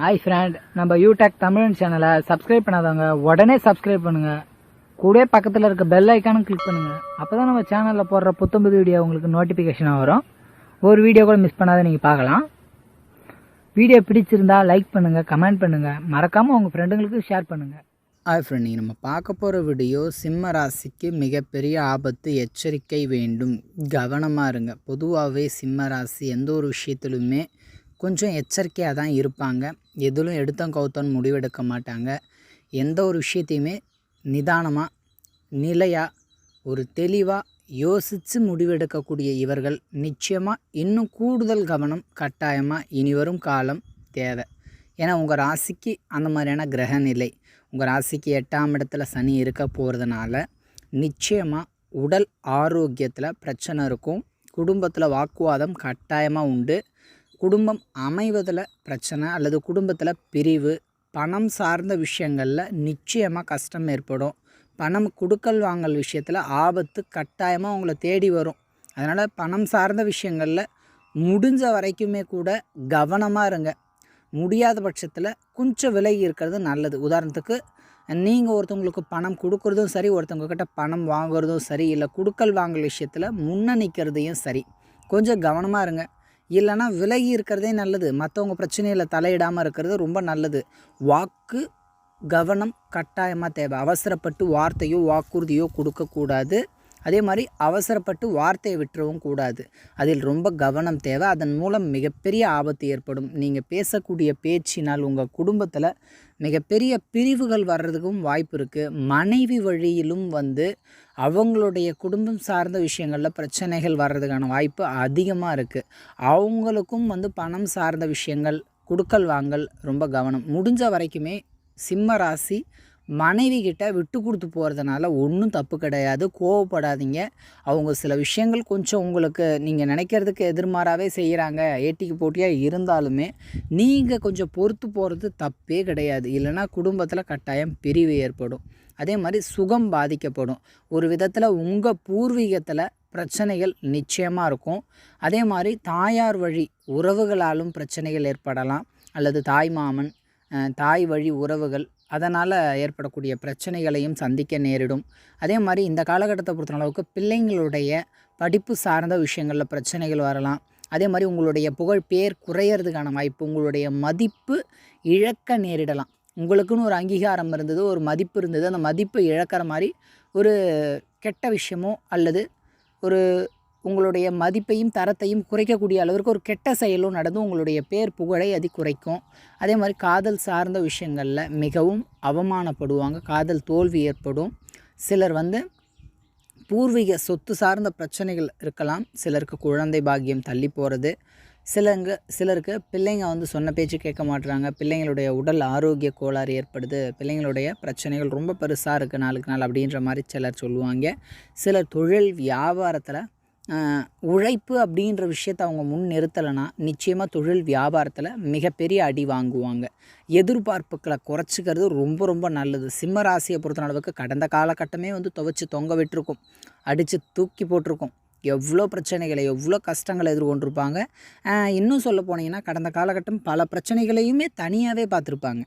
Hi friend நம்ம யூடெக் தமிழ் சேனலை subscribe பண்ணாதவங்க உடனே சப்ஸ்கிரைப் பண்ணுங்க. கூட பக்கத்தில் இருக்க பெல் ஐக்கானும் கிளிக் பண்ணுங்க. அப்பதான் நம்ம சேனலில் போடுற புத்தம்புது வீடியோ உங்களுக்கு நோட்டிஃபிகேஷனாக வரும். ஒரு வீடியோ கூட மிஸ் பண்ணாத நீங்கள் பார்க்கலாம். வீடியோ பிடிச்சிருந்தா லைக் பண்ணுங்கள் கமெண்ட் பண்ணுங்கள் மறக்காமல் உங்கள் ஃப்ரெண்டுங்களுக்கு ஷேர் பண்ணுங்கள் ஹாய் ஃப்ரெண்ட் நீங்கள் நம்ம பார்க்க போகிற வீடியோ சிம்ம ராசிக்கு மிகப்பெரிய ஆபத்து எச்சரிக்கை வேண்டும். கவனமாக இருங்க. பொதுவாகவே சிம்ம ராசி எந்த ஒரு விஷயத்திலுமே கொஞ்சம் எச்சரிக்கையாக தான் இருப்பாங்க. எதிலும் எடுத்தோம் கவுத்தோன்னு முடிவெடுக்க மாட்டாங்க. எந்த ஒரு விஷயத்தையுமே நிதானமாக நிலையாக ஒரு தெளிவாக யோசித்து முடிவெடுக்கக்கூடிய இவர்கள் நிச்சயமாக இன்னும் கூடுதல் கவனம் கட்டாயமாக இனி வரும் காலம் தேவை. ஏன்னா உங்கள் ராசிக்கு அந்த மாதிரியான கிரக நிலை உங்கள் ராசிக்கு எட்டாம் இடத்துல சனி இருக்க போகிறதுனால நிச்சயமாக உடல் ஆரோக்கியத்தில் பிரச்சனை இருக்கும். குடும்பத்தில் வாக்குவாதம் கட்டாயமாக உண்டு. குடும்பம் அமைவதில் பிரச்சனை அல்லது குடும்பத்தில் பிரிவு பணம் சார்ந்த விஷயங்களில் நிச்சயமாக கஷ்டம் ஏற்படும். பணம் கொடுக்கல் வாங்கல் விஷயத்தில் ஆபத்து கட்டாயமாக உங்களை தேடி வரும். அதனால் பணம் சார்ந்த விஷயங்களில் முடிஞ்ச வரைக்குமே கூட கவனமாக இருங்க. முடியாத பட்சத்தில் கொஞ்சம் விலகி இருக்கிறது நல்லது. உதாரணத்துக்கு நீங்கள் ஒருத்தவங்களுக்கு பணம் கொடுக்குறதும் சரி ஒருத்தவங்கக்கிட்ட பணம் வாங்குறதும் சரி இல்லை கொடுக்கல் வாங்கல் விஷயத்தில் முன்ன நிற்கிறதையும் சரி கொஞ்சம் கவனமாக இருங்க. இல்லைன்னா விலகி இருக்கிறதே நல்லது. மற்றவங்க பிரச்சனையில் தலையிடாமல் இருக்கிறது ரொம்ப நல்லது. வாக்கு கவனம் கட்டாயமாக தேவை. அவசரப்பட்டு வார்த்தையோ வாக்குறுதியோ கொடுக்கக்கூடாது. அதே மாதிரி அவசரப்பட்டு வார்த்தையை விட்டுறவும் கூடாது. அதில் ரொம்ப கவனம் தேவை. அதன் மூலம் மிகப்பெரிய ஆபத்து ஏற்படும். நீங்கள் பேசக்கூடிய பேச்சினால் உங்கள் குடும்பத்தில் மிகப்பெரிய பிரிவுகள் வர்றதுக்கும் வாய்ப்பு இருக்குது மனைவி வழியிலும் வந்து அவங்களுடைய குடும்பம் சார்ந்த விஷயங்களில் பிரச்சனைகள் வர்றதுக்கான வாய்ப்பு அதிகமாக இருக்குது அவங்களுக்கும் வந்து பணம் சார்ந்த விஷயங்கள் கொடுக்கல் வாங்கல் ரொம்ப கவனம். முடிஞ்ச வரைக்குமே சிம்ம ராசி மனைவி கிட்ட விட்டு கொடுத்து போகிறதுனால ஒன்றும் தப்பு கிடையாது. கோவப்படாதீங்க. அவங்க சில விஷயங்கள் கொஞ்சம் உங்களுக்கு நீங்கள் நினைக்கிறதுக்கு எதிர்மாறாகவே செய்கிறாங்க ஏட்டிக்கு போட்டியாக இருந்தாலுமே நீங்கள் கொஞ்சம் பொறுத்து போகிறது தப்பே கிடையாது. இல்லைன்னா குடும்பத்தில் கட்டாயம் பிரிவு ஏற்படும். அதே மாதிரி சுகம் பாதிக்கப்படும். ஒரு விதத்தில் உங்கள் பூர்வீகத்தில் பிரச்சனைகள் நிச்சயமாக இருக்கும். அதே மாதிரி தாயார் வழி உறவுகளாலும் பிரச்சனைகள் ஏற்படலாம். அல்லது தாய் மாமன் தாய் வழி உறவுகள் அதனால் ஏற்படக்கூடிய பிரச்சனைகளையும் சந்திக்க நேரிடும். அதே மாதிரி இந்த காலகட்டத்தை பொறுத்த அளவுக்கு பிள்ளைங்களுடைய படிப்பு சார்ந்த விஷயங்களில் பிரச்சனைகள் வரலாம். அதே மாதிரி உங்களுடைய புகழ் பேர் குறையிறதுக்கான வாய்ப்பு உங்களுடைய மதிப்பு இழக்க நேரிடலாம். உங்களுக்குன்னு ஒரு அங்கீகாரம் இருந்தது ஒரு மதிப்பு இருந்தது அந்த மதிப்பு இழக்கிற மாதிரி ஒரு கெட்ட விஷயமோ அல்லது ஒரு உங்களுடைய மதிப்பையும் தரத்தையும் குறைக்கக்கூடிய அளவிற்கு ஒரு கெட்ட செயலும் நடந்து உங்களுடைய பேர் புகழை அது குறைக்கும். அதே மாதிரி காதல் சார்ந்த விஷயங்களில் மிகவும் அவமானப்படுவாங்க காதல் தோல்வி ஏற்படும். சிலர் வந்து பூர்வீக சொத்து சார்ந்த பிரச்சனைகள் இருக்கலாம் சிலருக்கு குழந்தை பாக்கியம் தள்ளி போகிறது சிலங்க சிலருக்கு பிள்ளைங்க வந்து சொன்ன பேச்சு கேட்க மாட்றாங்க. பிள்ளைங்களுடைய உடல் ஆரோக்கிய கோளாறு ஏற்படுது. பிள்ளைங்களுடைய பிரச்சனைகள் ரொம்ப பெருசாக இருக்குது நாளுக்கு நாள் அப்படின்ற மாதிரி சிலர் சொல்லுவாங்க. சிலர் தொழில் வியாபாரத்தில் உழைப்பு அப்படின்ற விஷயத்தை அவங்க முன் நிறுத்தலைன்னா நிச்சயமாக தொழில் வியாபாரத்தில் மிகப்பெரிய அடி வாங்குவாங்க. எதிர்பார்ப்புகளை குறைச்சிக்கிறது ரொம்ப ரொம்ப நல்லது. சிம்ம ராசியை பொறுத்த அளவுக்கு கடந்த காலகட்டமே வந்து துவைச்சி தொங்க விட்டுருக்கும். அடித்து தூக்கி போட்டிருக்கும். எவ்வளோ பிரச்சனைகளை எவ்வளோ கஷ்டங்களை எதிர்கொண்டிருப்பாங்க. இன்னும் சொல்ல போனீங்கன்னா கடந்த காலகட்டம் பல பிரச்சனைகளையுமே தனியாகவே பார்த்துருப்பாங்க.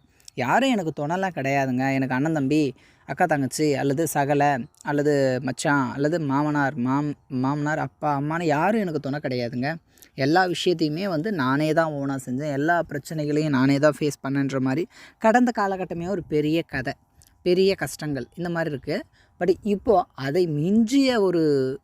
யாரும் எனக்கு துணைலாம் கிடையாதுங்க. எனக்கு அண்ணன் தம்பி அக்கா தங்கச்சி அல்லது சகலை அல்லது மச்சான் அல்லது மாமனார் மாம் மாமனார் அப்பா அம்மான்னு யாரும் எனக்கு துணை கிடையாதுங்க. எல்லா விஷயத்தையுமே வந்து நானே தான் ஓனாக செஞ்சேன். எல்லா பிரச்சனைகளையும் நானே தான் ஃபேஸ் பண்ணேன்ற மாதிரி கடந்த காலகட்டமே ஒரு பெரிய கதை பெரிய கஷ்டங்கள் இந்த மாதிரி இருக்குது பட் இப்போது அதை மிஞ்சிய ஒரு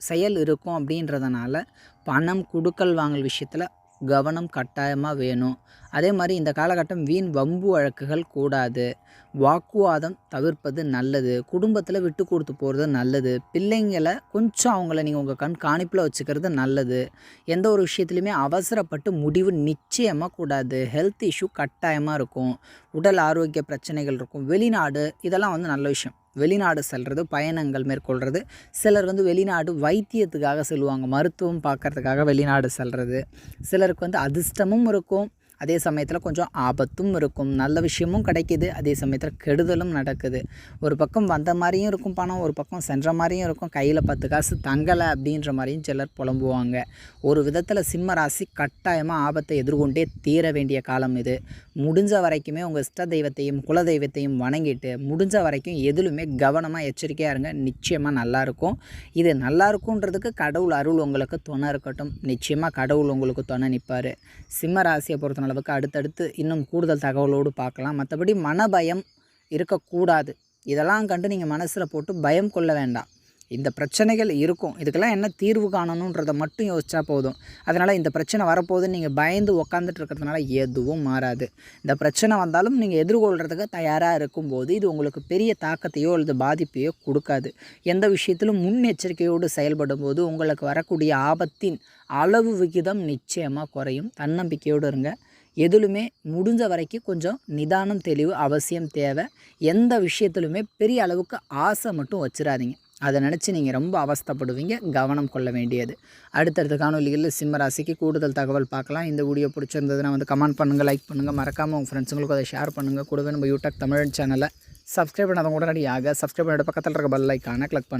செயல் இருக்கும் அப்படின்றதுனால பணம் கொடுக்கல் வாங்கல் விஷயத்தில் கவனம் கட்டாயமாக வேணும். அதே மாதிரி இந்த காலகட்டம் வீண் வம்பு வழக்குகள் கூடாது. வாக்குவாதம் தவிர்ப்பது நல்லது. குடும்பத்தில் விட்டு கொடுத்து போகிறது நல்லது. பிள்ளைங்களை கொஞ்சம் அவங்கள நீங்கள் உங்கள் கண் காணிப்பில் வச்சுக்கிறது நல்லது. எந்த ஒரு விஷயத்துலையுமே அவசரப்பட்டு முடிவு நிச்சயமாக கூடாது. ஹெல்த் இஷ்யூ கட்டாயமாக இருக்கும். உடல் ஆரோக்கிய பிரச்சனைகள் இருக்கும். வெளிநாடு இதெல்லாம் வந்து நல்ல விஷயம். வெளிநாடு செல்கிறது பயணங்கள் மேற்கொள்கிறது சிலர் வந்து வெளிநாடு வைத்தியத்துக்காக செல்லுவாங்க மருத்துவம் பார்க்கறதுக்காக வெளிநாடு செல்கிறது சிலருக்கு வந்து அதிர்ஷ்டமும் இருக்கும். அதே சமயத்தில் கொஞ்சம் ஆபத்தும் இருக்கும். நல்ல விஷயமும் கிடைக்கிது. அதே சமயத்தில் கெடுதலும் நடக்குது. ஒரு பக்கம் வந்த மாதிரியும் இருக்கும் பணம் ஒரு பக்கம் சென்ற மாதிரியும் இருக்கும். கையில் பத்து காசு தங்கலை அப்படின்ற மாதிரியும் சிலர் புலம்புவாங்க. ஒரு விதத்தில் சிம்ம ராசி கட்டாயமாக ஆபத்தை எதிர்கொண்டே தீர வேண்டிய காலம் இது. முடிஞ்ச வரைக்குமே உங்கள் இஷ்ட தெய்வத்தையும் குல தெய்வத்தையும் வணங்கிட்டு முடிஞ்ச வரைக்கும் எதிலுமே கவனமாக எச்சரிக்கையாக இருங்க. நிச்சயமாக நல்லாயிருக்கும் இது நல்லா இருக்குன்றதுக்கு கடவுள் அருள் உங்களுக்கு துணை இருக்கட்டும். நிச்சயமாக கடவுள் உங்களுக்கு துணை நிற்பார் சிம்ம ராசியை அளவுக்கு அடுத்தடுத்து இன்னும் கூடுதல் தகவலோடு பார்க்கலாம். மற்றபடி மனபயம் இருக்கக்கூடாது. இதெல்லாம் கண்டு நீங்கள் மனசில் போட்டு பயம் கொள்ள வேண்டாம். இந்த பிரச்சனைகள் இருக்கும். இதுக்கெல்லாம் என்ன தீர்வு காணணுன்றதை மட்டும் யோசிச்சா போதும். அதனால் இந்த பிரச்சனை வரப்போகுதுன்னு நீங்கள் பயந்து உக்காந்துட்டு இருக்கிறதுனால எதுவும் மாறாது. இந்த பிரச்சனை வந்தாலும் நீங்கள் எதிர்கொள்கிறதுக்கு தயாராக இருக்கும்போது இது உங்களுக்கு பெரிய தாக்கத்தையோ அல்லது பாதிப்பையோ கொடுக்காது. எந்த விஷயத்திலும் முன்னெச்சரிக்கையோடு செயல்படும் போது உங்களுக்கு வரக்கூடிய ஆபத்தின் அளவு விகிதம் நிச்சயமாக குறையும். தன்னம்பிக்கையோடு இருங்க. எதிலுமே முடிஞ்ச வரைக்கும் கொஞ்சம் நிதானம் தெளிவு அவசியம் தேவை. எந்த விஷயத்திலுமே பெரிய அளவுக்கு ஆசை மட்டும் வச்சிடாதீங்க அதை நினச்சி நீங்கள் ரொம்ப அவஸ்தைப்படுவீங்க. கவனம் கொள்ள வேண்டியது. அடுத்தடுத்த காணொலிகளில் சிம்ம ராசிக்கு கூடுதல் தகவல் பார்க்கலாம். இந்த வீடியோ பிடிச்சிருந்ததுன்னா வந்து கமெண்ட் பண்ணுங்கள் லைக் பண்ணுங்கள் மறக்காமல் உங்கள் ஃப்ரெண்ட்ஸுங்களுக்கு அதை ஷேர் பண்ணுங்கள் கூடவே நம்ம யூடியூப் தமிழ் சேனலை சப்ஸ்கிரைப் பண்ணாதவங்க உடனடியாக சப்ஸ்கிரைப் பண்ணிட்டு பக்கத்தில் இருக்க பெல் ஐக்கானை கிளிக் பண்ணுங்கள்